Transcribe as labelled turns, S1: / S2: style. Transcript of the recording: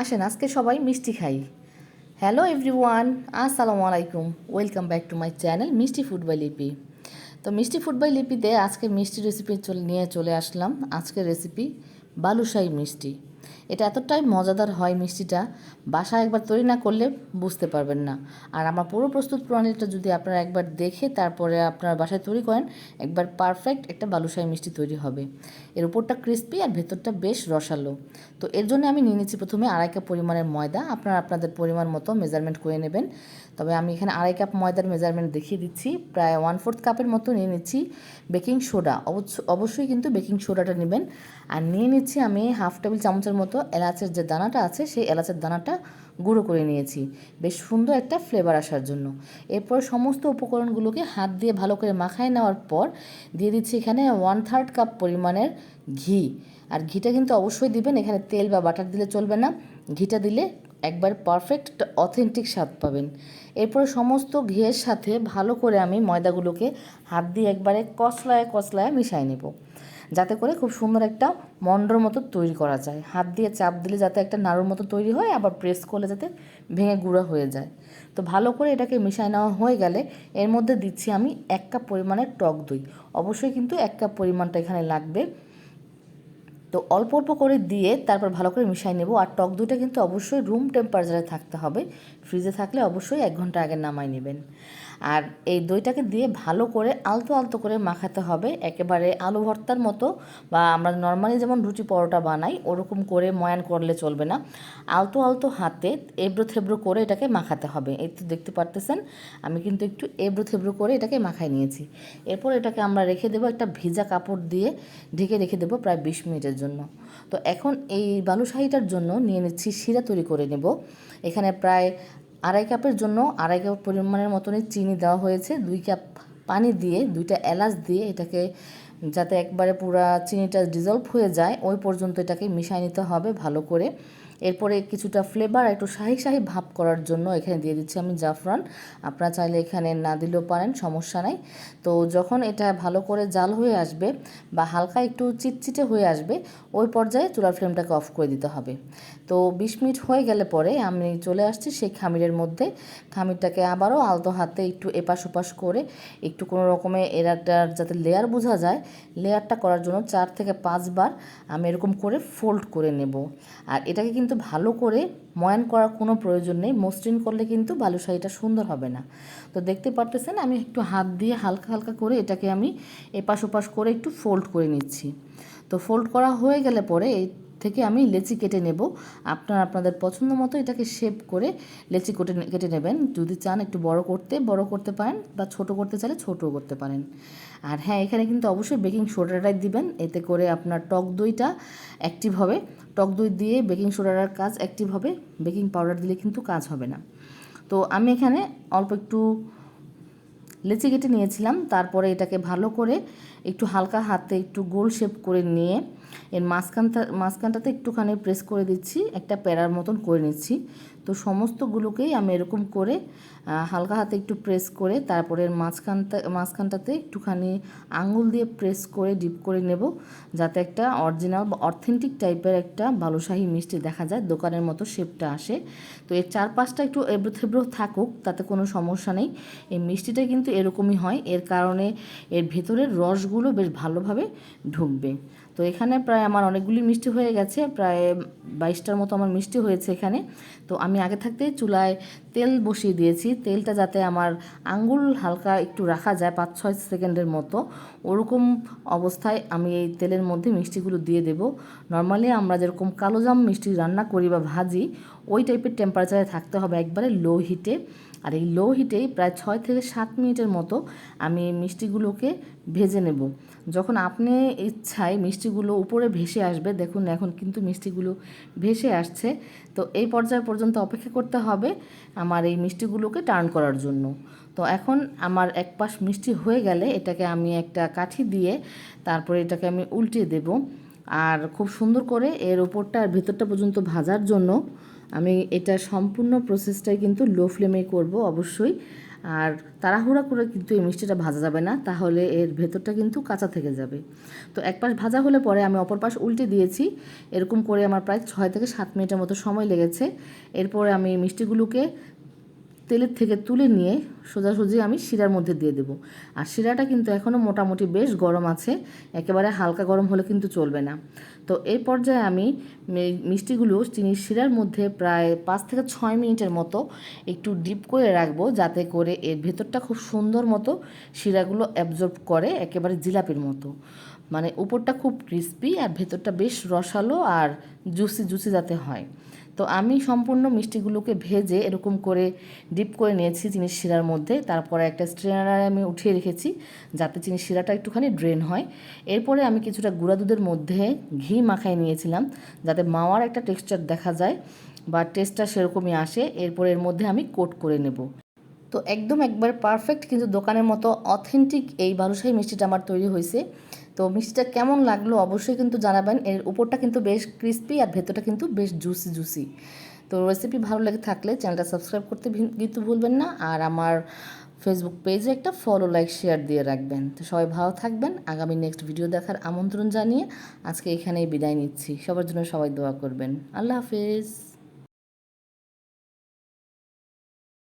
S1: আসেন, আজকে সবাই মিষ্টি খাই। হ্যালো এভরিওয়ান আসসালামু আলাইকুম। Welcome back to my channel Mishti food by Lipi. তো মিষ্টি ফুড বাই লিপিতে আজকে মিষ্টি রেসিপি নিয়ে চলে আসলাম। আজকের রেসিপি বালুশাহী মিষ্টি। এটা এতটাই মজাদার হয় মিষ্টিটা, বাসায় একবার তৈরি না করলে বুঝতে পারবেন না। আর আমার পুরো প্রস্তুত প্রণালীটা যদি আপনারা একবার দেখে তারপরে আপনার বাসায় তৈরি করেন, একবার পারফেক্ট একটা বালুশাহী মিষ্টি তৈরি হবে। এর উপরটা ক্রিস্পি আর ভেতরটা বেশ রসালো। তো এর জন্য আমি নিয়ে নিচ্ছি প্রথমে আড়াই কাপ পরিমাণের ময়দা। আপনারা আপনাদের পরিমাণ মতো মেজারমেন্ট করে নেবেন। তবে আমি এখানে আড়াই কাপ ময়দার মেজারমেন্ট দেখিয়ে দিচ্ছি। প্রায় ওয়ান ফোর্থ কাপের মতো নিয়ে নিচ্ছি বেকিং সোডা অবশ্যই কিন্তু বেকিং সোডাটা নেবেন। আর নিয়ে নিচ্ছি আমি হাফ টেবিল চামচের মতো এলাচের যে দানাটা আছে, সেই এলাচের দানাটা গুঁড়ো করে নিয়েছি। বেশ সুন্দর একটা ফ্লেভার আসার জন্য। এরপর সমস্ত উপকরণগুলোকে হাত দিয়ে ভালো করে মাখায় নেওয়ার পর দিয়ে দিচ্ছি এখানে ওয়ান থার্ড কাপ পরিমাণের ঘি। আর ঘিটা কিন্তু অবশ্যই দিবেন। এখানে তেল বা বাটার দিলে চলবে না। ঘিটা দিলে একবার পারফেক্ট অথেন্টিক স্বাদ পাবেন। এরপরে সমস্ত ঘিয়ের সাথে ভালো করে আমি ময়দাগুলোকে হাত দিয়ে একবারে কসলায় কসলায় মিশাই নেব। যাতে করে খুব সুন্দর একটা মন্ডর মতো তৈরি করা যায়। হাত দিয়ে চাপ দিলে যাতে একটা নাড়ুর মতো তৈরি হয়, আবার প্রেস করলে যাতে ভেঙে গুঁড়া হয়ে যায়। তো ভালো করে এটাকে মিশাই নেওয়া হয়ে গেলে এর মধ্যে দিচ্ছি আমি এক কাপ পরিমাণের টক দই। অবশ্যই কিন্তু এক কাপ পরিমাণটা এখানে লাগবে। তো অল্প অল্প করে দিয়ে তারপর ভালো করে মিশাই নেব। আর টক দইটা কিন্তু অবশ্যই রুম টেম্পারেচারে থাকতে হবে। ফ্রিজে থাকলে অবশ্যই এক ঘণ্টা আগে নামাই নেবেন। আর এই দইটাকে দিয়ে ভালো করে আলতো আলতো করে মাখাতে হবে। একেবারে আলু ভর্তার মতো বা আমরা নর্মালি যেমন রুটি পরোটা বানাই, ওরকম করে ময়ান করলে চলবে না। আলতো আলতো হাতে এবড়ো থেবড়ো করে এটাকে মাখাতে হবে। এই তো দেখতে পারতেছেন, আমি কিন্তু একটু এবড়ো থেবড়ো করে এটাকে মাখাই নিয়েছি। এরপর এটাকে আমরা রেখে দেবো একটা ভিজা কাপড় দিয়ে, ঢেকে রেখে দেবো প্রায় বিশ মিনিটের জন্য। তো এখন এই বালুশাহিটার জন্য নিয়ে নিচ্ছি শিরা তৈরি করে নেব। এখানে প্রায় আড়াই কাপের জন্য আড়াই কাপ পরিমাণের মতনই চিনি দেওয়া হয়েছে। দুই কাপ পানি দিয়ে, দুইটা এলাচ দিয়ে এটাকে যাতে একবারে পুরা চিনিটা ডিজলভ হয়ে যায়, ওই পর্যন্ত এটাকে মিশাই নিতে হবে ভালো করে। এরপরে কিছুটা ফ্লেভার একটু শাহি শাহি ভাব করার জন্য এখানে দিয়ে দিচ্ছি আমি জাফরান। আপনারা চাইলে এখানে না দিলেও পারেন, সমস্যা নাই। তো যখন এটা ভালো করে জাল হয়ে আসবে বা হালকা একটু চিটচিটে হয়ে আসবে, ওই পর্যায়ে চুলার ফ্লেমটাকে অফ করে দিতে হবে। তো বিশ মিনিট হয়ে গেলে পরে আমি চলে আসছি সেই খামিরের মধ্যে। খামিরটাকে আবারও আলতো হাতে একটু এপাশ ওপাশ করে একটু কোনো রকমে এরাটার যাতে লেয়ার বোঝা যায় লেয়ারটা করার জন্য চার থেকে পাঁচবার আমি এরকম করে ফোল্ড করে নেব। আর এটাকে কিন্তু ভালো করে ময়ান করার কোনো প্রয়োজন নেই। মসৃণ করলে কিন্তু বালুশাহিটা সুন্দর হবে না। তো দেখতে পারতেছেন, আমি একটু হাত দিয়ে হালকা হালকা করে এটাকে আমি এপাশ ওপাশ করে একটু ফোল্ড করে নিচ্ছি। তো ফোল্ড করা হয়ে গেলে পরে এই থেকে আমি লেচি কেটে নেব। আপনারা আপনাদের পছন্দ মতো এটাকে শেপ করে লেচি কেটে কেটে নেবেন। যদি চান একটু বড় করতে বড় করতে পারেন বা ছোট করতে চাইলে ছোটও করতে পারেন। আর হ্যাঁ এখানে কিন্তু অবশ্যই বেকিং সোডাটাই দিবেন। এতে করে আপনার টক দইটা অ্যাক্টিভ হবে। টক দই দিয়ে বেকিং সোডার কাজ অ্যাক্টিভ হবে। বেকিং পাউডার দিলে কিন্তু কাজ হবে না। তো আমি এখানে অল্প একটু লেচি কেটে নিয়েছিলাম। তারপরে এটাকে ভালো করে একটু হালকা হাতে একটু গোল শেপ করে নিয়ে এর মাঝখানটা, মাঝখানটাতে একটুখানি প্রেস করে দিচ্ছি, একটা প্যারার মতন করে নিচ্ছি। তো সমস্তগুলোকেই আমি এরকম করে হালকা হাতে একটু প্রেস করে, তারপরে মাঝখানটা, মাঝখানটাতে একটুখানি আঙুল দিয়ে প্রেস করে ডিপ করে নেব, যাতে একটা অরিজিনাল বা অথেন্টিক টাইপের একটা বালুশাহী মিষ্টি দেখা যায়, দোকানের মতো শেপটা আসে। তো এর চারপাশটা একটু এবড়ো থাকুক, তাতে কোনো সমস্যা নেই। এই মিষ্টিটা কিন্তু এরকমই হয়, এর কারণে এর ভেতরের রসগুলো বেশ ভালোভাবে ঢুকবে। তো এখানে প্রায় আমার অনেকগুলি মিষ্টি হয়ে গেছে, প্রায় বাইশটার মতো আমার মিষ্টি হয়েছে এখানে। তো আমি আগে থাকতে চুলায় তেল বসিয়ে দিয়েছি, তেলটা যাতে আমার আঙ্গুল হালকা একটু রাখা যায় পাঁচ ছয় সেকেন্ডের মতো। ওরকম অবস্থায় আমি এই তেলের মধ্যে মিষ্টিগুলো দিয়ে দেব। নর্মালি আমরা যেরকম কালোজাম মিষ্টি রান্না করি বা ভাজি, ওই টাইপের টেম্পারেচারে থাকতে হবে একবারে লো হিটে আর এই লো হিটেই প্রায় ছয় থেকে সাত মিনিটের মতো আমি মিষ্টিগুলোকে ভেজে নেব। যখন আপনি ইচ্ছায় মিষ্টিগুলো উপরে ভেসে আসবে, দেখুন এখন কিন্তু মিষ্টিগুলো ভেসে আসছে। তো এই পর্যায় পর্যন্ত অপেক্ষা করতে হবে আমার এই মিষ্টিগুলোকে টার্ন করার জন্য। তো এখন আমার এক পাশ মিষ্টি হয়ে গেলে এটাকে আমি একটা কাঠি দিয়ে তারপরে এটাকে আমি উল্টিয়ে দেব। আর খুব সুন্দর করে এর ওপরটা আর ভেতরটা পর্যন্ত ভাজার জন্য আমি এটা সম্পূর্ণ প্রসেসটাই কিন্তু লো ফ্লেমে করব অবশ্যই। আর তাড়াহুড়া করে কিন্তু এই মিষ্টিটা ভাজা যাবে না, তাহলে এর ভেতরটা কিন্তু কাঁচা থেকে যাবে। তো এক পাশ ভাজা হলে পরে আমি অপর পাশ উল্টে দিয়েছি, এরকম করে আমার প্রায় ছয় থেকে সাত মিনিটের মতো সময় লেগেছে। এরপরে আমি মিষ্টিগুলোকে তেলের থেকে তুলে নিয়ে সোজাসুজি আমি শিরার মধ্যে দিয়ে দেবো। আর শিরাটা কিন্তু এখনও মোটামুটি বেশ গরম আছে, একেবারে হালকা গরম হলে কিন্তু চলবে না। তো এই পর্যায়ে আমি মিষ্টিগুলো চিনির শিরার মধ্যে প্রায় পাঁচ থেকে ছয় মিনিটের মতো একটু ডিপ করে রাখব, যাতে করে এর ভেতরটা খুব সুন্দর মতো শিরাগুলো অ্যাবজর্ব করে একেবারে জিলাপির মতো। মানে উপরটা খুব ক্রিস্পি আর ভেতরটা বেশ রসালো আর জুসি জুসি যাতে হয়। তো আমি সম্পূর্ণ মিষ্টিগুলোকে ভেজে এরকম করে ডিপ করে নিয়েছি চিনির শিরার মধ্যে। তারপরে একটা স্ট্রেনারে আমি উঠিয়ে রেখেছি যাতে চিনির শিরাটা একটুখানি ড্রেন হয়। এরপরে আমি কিছুটা গুঁড়া দুধের মধ্যে ঘি মাখাই নিয়েছিলাম যাতে মাওয়ার একটা টেক্সচার দেখা যায় বা টেস্টটা সেরকমই আসে। এরপরে এর মধ্যে আমি কোট করে নেব। তো একদম একবার পারফেক্ট কিন্তু দোকানের মতো অথেন্টিক এই বালুশাহী মিষ্টিটা আমার তৈরি হয়েছে। তো মিষ্টিটা কেমন লাগল অবশ্যই কিন্তু জানাবেন। এর উপরটা কিন্তু বেশ ক্রিস্পি আর ভেতরটা কিন্তু বেশ জুসি জুসি তো রেসিপি ভালো লেগে থাকলে চ্যানেলটা সাবস্ক্রাইব করতে কিন্তু ভুলবেন না। আর আমার ফেসবুক পেজে একটা ফলো লাইক শেয়ার দিয়ে রাখবেন। তো সবাই ভালো থাকবেন। আগামী নেক্সট ভিডিও দেখার আমন্ত্রণ জানিয়ে আজকে এখানেই বিদায় নিচ্ছি। সবার জন্য সবাই দোয়া করবেন। আল্লাহ হাফেজ।